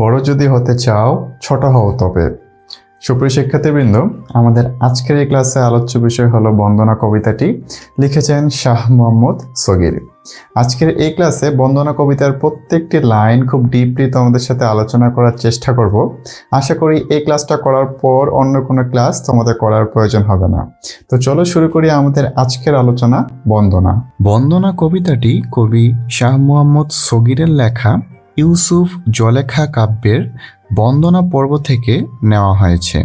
বড় যদি হতে চাও, ছোট হও তবে। সুপ্রিয় শিক্ষার্থীবৃন্দ, আমাদের আজকের এই ক্লাসে আলোচ্য বিষয় হলো বন্দনা কবিতাটি লিখেছেন শাহ মোহাম্মদ সগির। আজকের এই ক্লাসে বন্দনা কবিতার প্রত্যেকটি লাইন খুব ডিপলি তোমাদের সাথে আলোচনা করার চেষ্টা করব। আশা করি এই ক্লাসটা করার পর অন্য কোনো ক্লাস তোমাদের করার প্রয়োজন হবে না। তো চলো শুরু করি আমাদের আজকের আলোচনা বন্দনা। বন্দনা কবিতাটি কবি শাহ মুহাম্মদ সগিরের লেখা ইউসুফ জলেখা কাব্যের বন্দনা পর্ব থেকে নেওয়া হয়েছে।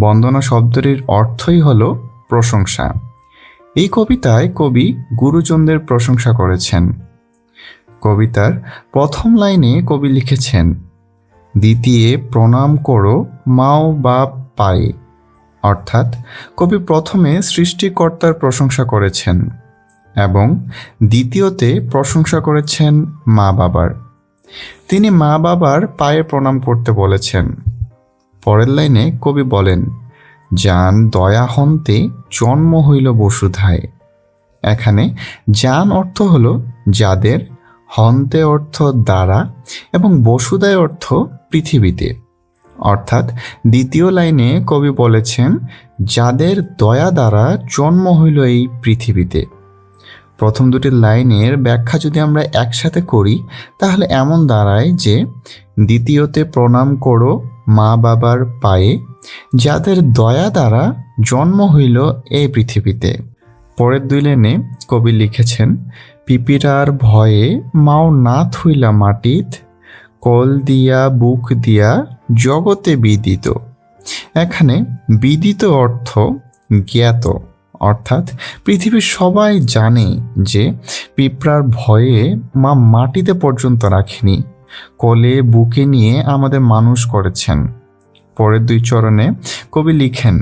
বন্দনা শব্দটির অর্থই হল প্রশংসা। এই কবিতায় কবি গুরুজনদের প্রশংসা করেছেন। কবিতার প্রথম লাইনে কবি লিখেছেন, দ্বিতীয় প্রণাম করো মাও বা পায়ে। অর্থাৎ কবি প্রথমে সৃষ্টিকর্তার প্রশংসা করেছেন এবং দ্বিতীয়তে প্রশংসা করেছেন মা বাবার। তিনি মা বাবার পায়ে প্রণাম করতে বলেছেন। পরের লাইনে কবি বলেন যান দয়া হন্তে জন্ম হইল বসুধায়। এখানে যান অর্থ হল যাদের, হন্তে অর্থ দ্বারা, এবং বসুদায় অর্থ পৃথিবীতে। অর্থাৎ দ্বিতীয় লাইনে কবি বলেছেন, যাদের দয়া দ্বারা জন্ম হইল এই পৃথিবীতে। প্রথম দুটি লাইনের ব্যাখ্যা যদি আমরা একসাথে করি, তাহলে এমন দাঁড়ায় যে দ্বিতীয়তে প্রণাম করো মা বাবার পায়ে, যাদের দয়া দ্বারা জন্ম হইল এই পৃথিবীতে। পরের দুই লাইনে কবি লিখেছেন, পিপিরার ভয়ে মাও নাথ হইলা মাটিত, কল দিয়া বুক দিয়া জগতে বিদিত। এখানে বিদিত অর্থ জ্ঞাত। অর্থাৎ পৃথিবীর সবাই জানে যে পিঁপড়ার ভয়ে মা মাটিতে পর্যন্ত রাখেনি, কোলে বুকে নিয়ে আমাদের মানুষ করেছেন। পরের দুই চরণে কবি লিখেন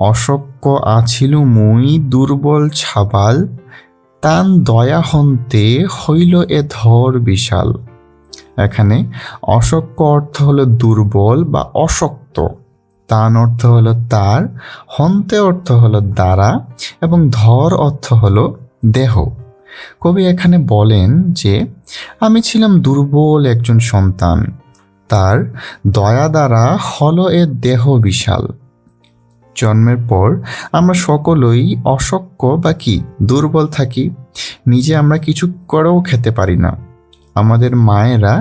অশক্য আছিল মুই দুর্বল ছাবাল, তান দয়া হন্তে হইল এ ধর বিশাল। এখানে অশক্য অর্থ হলো দুর্বল বা অশক্ত তান অর্থ হলো তার, হন্তে অর্থ হলো দ্বারা, এবং ধর অর্থ হলো দেহ। কবি এখানে বলেন যে, আমি ছিলাম দুর্বল একজন সন্তান। তার দয়া দ্বারা হলো এ দেহ বিশাল। জন্মের পর আমরা সকলেই অশক্য বা কি, দুর্বল থাকি। নিজে আমরা কিছু করেও খেতে পারি না। আমাদের মায়েরা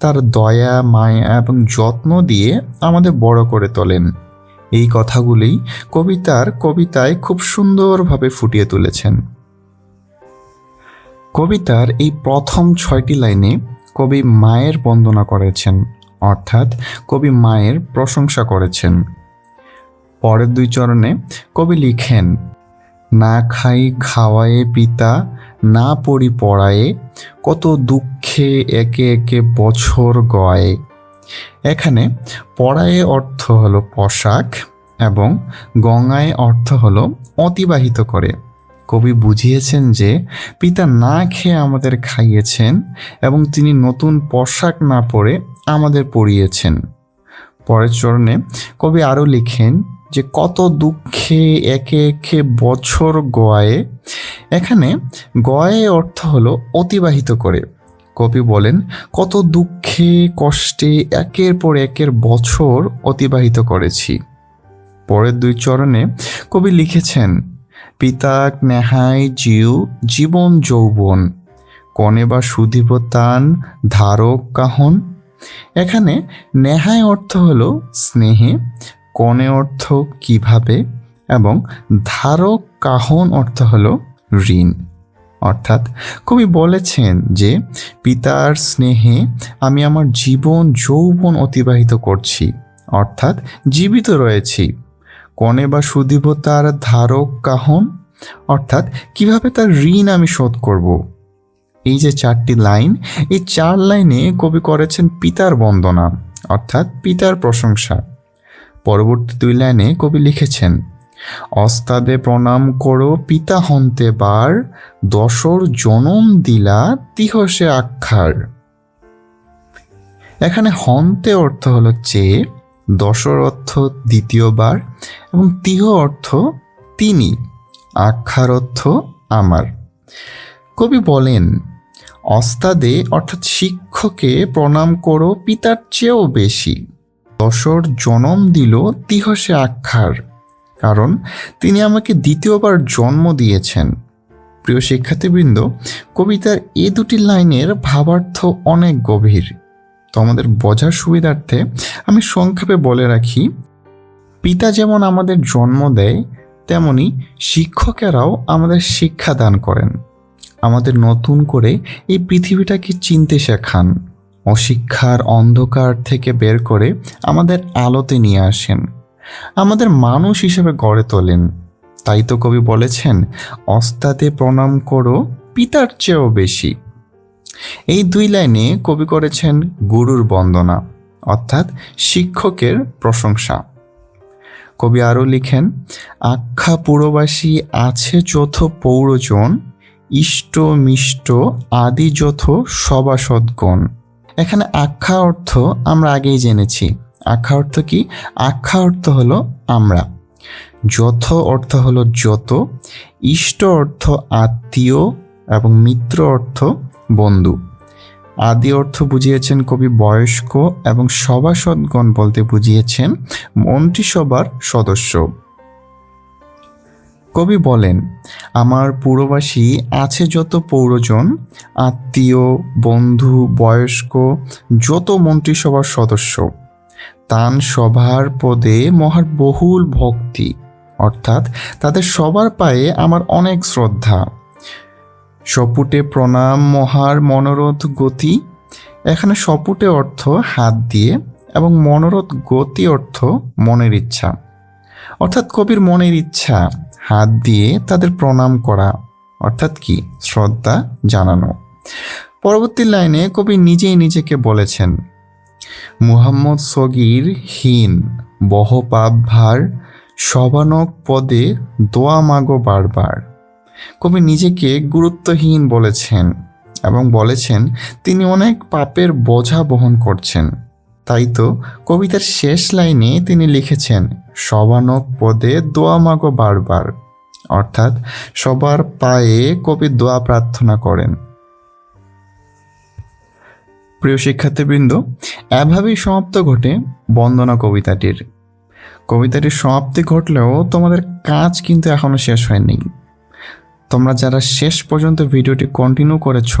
তার দয়া, মায়া এবং যত্ন দিয়ে আমাদের বড় করে তোলেন। এই কথাগুলি কবিতার কবিতায় খুব সুন্দরভাবে ফুটিয়ে তুলেছেন। কবিতার এই প্রথম ছয়টি লাইনে কবি মায়ের বন্দনা করেছেন, অর্থাৎ কবি মায়ের প্রশংসা করেছেন। পরের দুই চরণে কবি লিখেন, না খাই খাওয়ায়ে পিতা না পড়ি পড়ায়ে কত দুঃখে একে একে বছর গয় এখানে পড়ায়ে অর্থ হলো পোশাক এবং গঙ্গায় অর্থ হলো অতিবাহিত করে। কবি বুঝিয়েছেন যে পিতা না খেয়ে আমাদের খাইয়েছেন এবং তিনি নতুন পোশাক না পরে আমাদের পরিয়েছেন। পরের চরণে কবি আরও লিখেন যে কত দুঃখে একে একে বছর গয়ে এখানে গয়ে অর্থ হলো অতিবাহিত করে। কবি বলেন, কত দুঃখে, কষ্টে, একের পর একের বছর অতিবাহিত করেছি। পরের দুই চরণে কবি লিখেছেন পিতাক নেহাই জিউ, জীবন যৌবন, কনে বা সুধীব তান, ধারক কাহন। এখানে নেহায় অর্থ হল স্নেহে, কনে অর্থ কীভাবে, এবং ধারক কাহন অর্থ হলো ঋণ। অর্থাৎ কবি বলেছেন যে, পিতার স্নেহে আমি আমার জীবন, যৌবন অতিবাহিত করছি, অর্থাৎ জীবিত রয়েছি। কনে বা সুদীব তার ধারক কাহন? অর্থাৎ কীভাবে তার ঋণ আমি শোধ করব? এই যে চারটি লাইন, এই চার লাইনে কবি করেছেন পিতার বন্দনা, অর্থাৎ পিতার প্রশংসা। পরবর্তী দুই লাইনে কবি লিখেছেন অস্তাদে প্রণাম করো, পিতা হন্তে বার, দশর জনম দিলা তিহসে আক্ষার। এখানে হন্তে অর্থ হলো চেয়ে দশর অর্থ দ্বিতীয়বার এবং তিহ অর্থ তিনি, আক্ষার অর্থ আমার। কবি বলেন, অস্তাদে অর্থাৎ শিক্ষকে প্রণাম করো, পিতার চেয়েও বেশি, দশর জনম দিল তিহসে আখ্যার কারণ তিনি আমাকে দ্বিতীয়বার জন্ম দিয়েছেন। প্রিয় শিক্ষার্থীবৃন্দ, কবিতার এ দুটি লাইনের ভাবার্থ অনেক গভীর। তো আমাদের বোঝার সুবিধার্থে আমি সংক্ষেপে বলে রাখি, পিতা যেমন আমাদের জন্ম দেয়, তেমনি শিক্ষকেরাও আমাদের শিক্ষা দান করেন। আমাদের নতুন করে এই পৃথিবীটাকে চিনতে শেখান অশিক্ষার অন্ধকার থেকে বের করে আমাদের আলোতে নিয়ে আসেন। আমাদের মানুষ হিসেবে গড়ে তোলেন। তাই তো কবি বলেছেন অস্তাতে প্রণাম করো, পিতার চেয়েও বেশি। এই দুই লাইনে কবি করেছেন গুরুর বন্দনা, অর্থাৎ শিক্ষকের প্রশংসা। কবি আরও লিখেন, আখ্যা পুরবাসী আছে যথ পৌরজন, ইষ্ট মিষ্ট আদি যথ সভাসদগণ। এখানে আখ্যা অর্থ আমরা আগেই জেনেছি। আখ্যা অর্থ কি? আখ্যা অর্থ হলো আমরা। যথ অর্থ হলো যত, ইষ্ট অর্থ আত্মীয় এবং মিত্র অর্থ বন্ধু। আদি অর্থ বুঝিয়েছেন কবি বয়স্ক এবং সভাসদগণ বলতে বুঝিয়েছেন মন্ত্রিসভার সদস্য। কবি বলেন, আমার পুরবাসী আছে যত পৌরজন, আত্মীয়, বন্ধু, বয়স্ক, যত মন্ত্রিসভার সদস্য। তান সভার পদে মহার বহুল ভক্তি, অর্থাৎ তাদের সবার পায়ে আমার অনেক শ্রদ্ধা। সপুটে প্রণাম মহার মনোরথ গতি, এখানে সপুটে অর্থ হাত দিয়ে এবং মনোরথ গতি অর্থ মনের ইচ্ছা। অর্থাৎ কবির মনের ইচ্ছা, হাত দিয়ে তাদের প্রণাম করা, অর্থাৎ কি? শ্রদ্ধা জানানো। পরবর্তী লাইনে কবি নিজেই নিজেকে বলেছেন মুহাম্মদ সগির হীন বহ পাপ ভার সবানক পদে দোয়া মাগো বারবার। কবি নিজেকে গুরুত্বহীন বলেছেন এবং বলেছেন, তিনি অনেক পাপের বোঝা বহন করছেন। তাই তো কবিতার শেষ লাইনে তিনি লিখেছেন, সবানক পদে দোয়া মাগো বারবার। অর্থাৎ সবার পায়ে কবি দোয়া প্রার্থনা করেন। প্রিয় শিক্ষার্থীবৃন্দ, এভাবেই সমাপ্ত ঘটে বন্দনা কবিতাটির। কবিতাটির সমাপ্তি ঘটলেও তোমাদের কাজ কিন্তু এখনও শেষ হয়নি। তোমরা যারা শেষ পর্যন্ত ভিডিওটি কন্টিনিউ করেছ,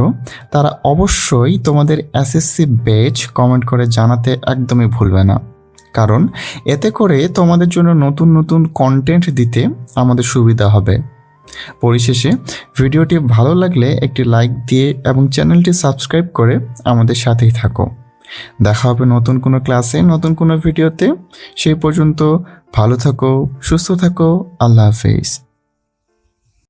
তারা অবশ্যই তোমাদের এসএসসি বেচ কমেন্ট করে জানাতে একদমই ভুলবে না। কারণ এতে করে তোমাদের জন্য নতুন নতুন কন্টেন্ট দিতে আমাদের সুবিধা হবে। পরিশেষে ভিডিওটি ভালো লাগলে একটি লাইক দিয়ে এবং চ্যানেলটি সাবস্ক্রাইব করে আমাদের সাথেই থাকো। দেখা হবে নতুন কোনো ক্লাসে, নতুন কোনো ভিডিওতে। সেই পর্যন্ত ভালো থাকো, সুস্থ থাকো, আল্লাহ হাফেজ।